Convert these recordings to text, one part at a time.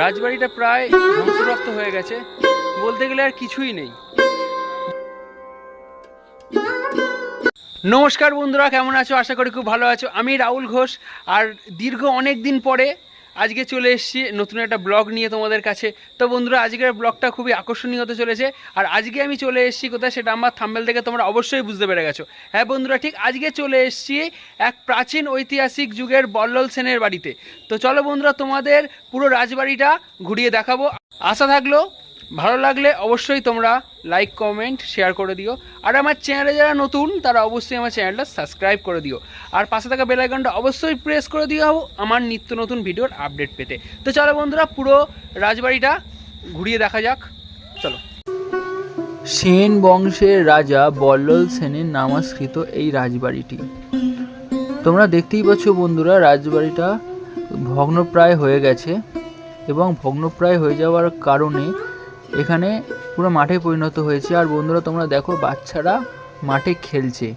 রাজবাড়িটা প্রায় ধ্বংসপ্রাপ্ত হয়ে গেছে। বলতে গেলে আর কিছুই নেই। নমস্কার বন্ধুরা, কেমন আছো? আশা করি খুব ভালো আছো। আমি রাহুল ঘোষ, আর দীর্ঘ অনেক দিন পরে আজকে চলে এসেছি নতুন একটা ব্লগ নিয়ে তোমাদের কাছে। তো বন্ধুরা, আজকের ব্লগটা খুবই আকর্ষণীয় হতে চলেছে। আর আজকে আমি চলে এসেছি কোথায় সেটা আমার থাম্বেল থেকে তোমরা অবশ্যই বুঝতে পেরে গেছো। হ্যাঁ বন্ধুরা, ঠিক আজকে চলে এসেছি এক প্রাচীন ঐতিহাসিক যুগের বল্লল সেনের বাড়িতে। তো চলো বন্ধুরা, তোমাদের পুরো রাজবাড়িটা ঘুরিয়ে দেখাবো। আশা থাকল ভালো লাগলে অবশ্যই তোমরা লাইক কমেন্ট শেয়ার করে দিও। আর আমার চ্যানেলে যারা নতুন, তারা অবশ্যই আমার চ্যানেলটা সাবস্ক্রাইব করে দিও। আর পাশে থাকা বেল আইকনটা অবশ্যই প্রেস করে দিও আমার নিত্য নতুন ভিডিওর আপডেট পেতে। তো চলো বন্ধুরা, পুরো রাজবাড়িটা ঘুরিয়ে দেখা যাক। চলো। সেন বংশের রাজা বল্লল সেনের নামাস্কৃত এই রাজবাড়িটি। তোমরা দেখতেই পাচ্ছ বন্ধুরা, রাজবাড়িটা ভগ্নপ্রায় হয়ে গেছে এবং ভগ্নপ্রায় হয়ে যাওয়ার কারণে এখানে পুরো মাঠে পরিণত হয়েছে। আর বন্ধুরা, তোমরা দেখো, বাচ্চারা মাঠে খেলছে।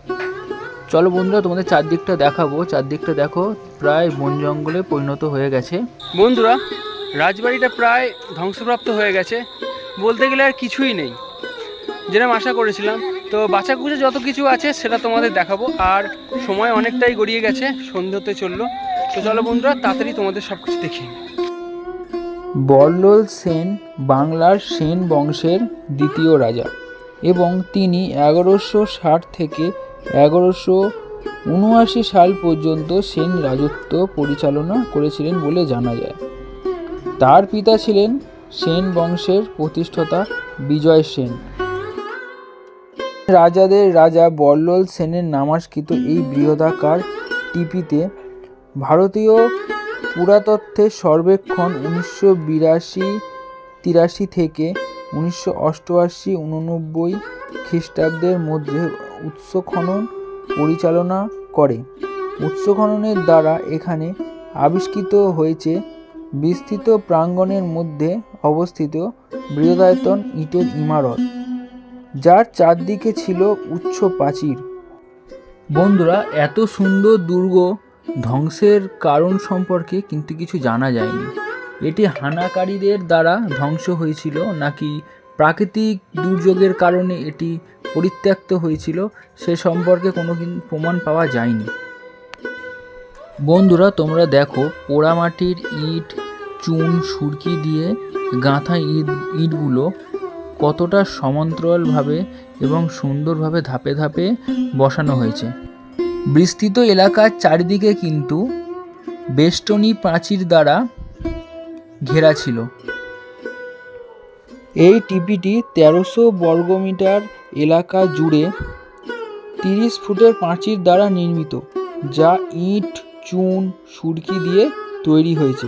চলো বন্ধুরা, তোমাদের চারদিকটা দেখাবো। চারদিকটা দেখো, প্রায় বন জঙ্গলে পরিণত হয়ে গেছে। বন্ধুরা, রাজবাড়িটা প্রায় ধ্বংসপ্রাপ্ত হয়ে গেছে। বলতে গেলে আর কিছুই নেই। যেরকম আশা করেছিলাম। তো বাচ্চা কুচে যত কিছু আছে, সেটা তোমাদের দেখাবো। আর সময় অনেকটাই গড়িয়ে গেছে সন্ধে হতে চলল। তো চলো বন্ধুরা, তাড়াতাড়ি তোমাদের সব কিছু দেখি বল্লল সেন বাংলার সেন বংশের দ্বিতীয় রাজা এবং তিনি এগারোশো ষাট থেকে এগারোশো উনআশি সাল পর্যন্ত সেন রাজত্ব পরিচালনা করেছিলেন বলে জানা যায়। তার পিতা ছিলেন সেন বংশের প্রতিষ্ঠাতা বিজয় সেন। রাজাদের রাজা বল্লল সেনের নামাঙ্কিত এই বৃহদাকার টিপিতে ভারতীয় পুরাতত্ত্বের সর্বেক্ষণ উনিশশো বিরাশি, তিরাশি থেকে উনিশশো অষ্টআশি, উননব্বই খ্রিস্টাব্দের মধ্যে উৎস খনন পরিচালনা করে। উৎস খননের দ্বারা এখানে আবিষ্কৃত হয়েছে বিস্তৃত প্রাঙ্গণের মধ্যে অবস্থিত বৃহদায়তন ইটের ইমারত, যার চারদিকে ছিল উচ্চ প্রাচীর। বন্ধুরা, এত সুন্দর দুর্গ ধ্বংসের কারণ সম্পর্কে কিন্তু কিছু জানা যায়নি। এটি হানাকারীদের দ্বারা ধ্বংস হয়েছিল নাকি প্রাকৃতিক দুর্যোগের কারণে এটি পরিত্যক্ত হয়েছিল, সে সম্পর্কে কোনো প্রমাণ পাওয়া যায়নি। বন্ধুরা, তোমরা দেখো, পোড়ামাটির ইট, চুন, সুরকি দিয়ে গাঁথা ইট, ইটগুলো কতটা সমান্তরালভাবে এবং সুন্দরভাবে ধাপে ধাপে বসানো হয়েছে। বিস্তৃত এলাকার চারিদিকে কিন্তু বেষ্টনী প্রাচীর দ্বারা ঘেরা ছিল। এই টিপিটি তেরোশো বর্গমিটার এলাকা জুড়ে তিরিশ ফুটের প্রাচীর দ্বারা নির্মিত, যা ইট, চুন, সুরকি দিয়ে তৈরি হয়েছে।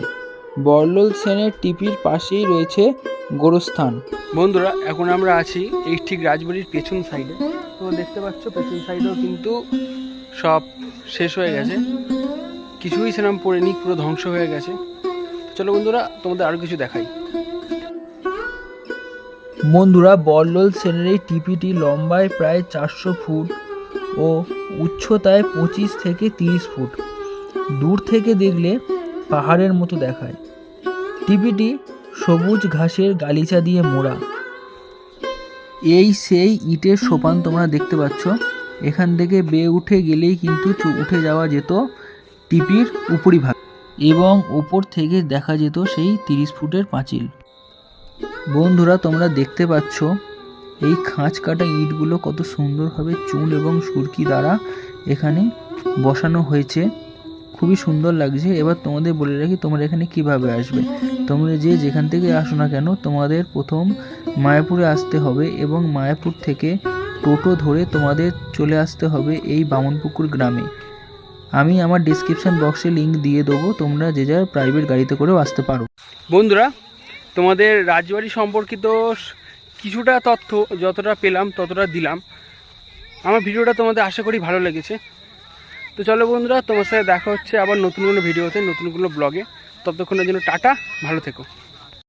বল্লল সেনের টিপির পাশেই রয়েছে গোরস্থান। বন্ধুরা, এখন আমরা আছি এই ঠিক রাজবাড়ির পেছন সাইডে তো দেখতে পাচ্ছ, পেছন সাইডেও কিন্তু সব শেষ হয়ে গেছে। কিছুই সেরকম পড়েনি, পুরো ধ্বংস হয়ে গেছে। চলো বন্ধুরা, তোমাদের আরও কিছু দেখাই। বন্ধুরা বল্লল সেনের এই টিপিটি লম্বায় প্রায় চারশো ফুট ও উচ্চতায় পঁচিশ থেকে তিরিশ ফুট। দূর থেকে দেখলে পাহাড়ের মতো দেখায়। টিপিটি সবুজ ঘাসের গালিচা দিয়ে মোড়া। এই সেই ইটের সোপান তোমরা দেখতে পাচ্ছ। এখান থেকে বেয়ে উঠে গেলেই কিন্তু উঠে যাওয়া যেত টিপির উপরিভাগ এবং উপর থেকে দেখা যেত সেই তিরিশ ফুটের পাঁচিল। বন্ধুরা, তোমরা দেখতে পাচ্ছ এই খাঁজ কাটা ইটগুলো কত সুন্দরভাবে চুন এবং সুরকি দ্বারা এখানে বসানো হয়েছে। খুবই সুন্দর লাগছে। এবার তোমাদের বলে রাখি, তোমরা এখানে কীভাবে আসবে? তোমরা যে যেখান থেকে আসো না কেন, তোমাদের প্রথম মায়াপুরে আসতে হবে এবং মায়াপুর থেকে টোটো ধরে তোমাদের চলে আসতে হবে এই বামনপুকুর গ্রামে। আমি আমার ডিসক্রিপশন বক্সে লিংক দিয়ে দেবো, তোমরা যে যার প্রাইভেট গাড়িতে করেও আসতে পারো। বন্ধুরা, তোমাদের রাজবাড়ি সম্পর্কিত কিছুটা তথ্য যতটা পেলাম, ততটা দিলাম। আমার ভিডিওটা তোমাদের আশা করি ভালো লেগেছে। তো চলো বন্ধুরা, তোমার সাথে দেখা হচ্ছে আবার নতুন কোনো ভিডিওতে, নতুন কোনো ব্লগে ততক্ষণের জন্য টাটা, ভালো থেকো।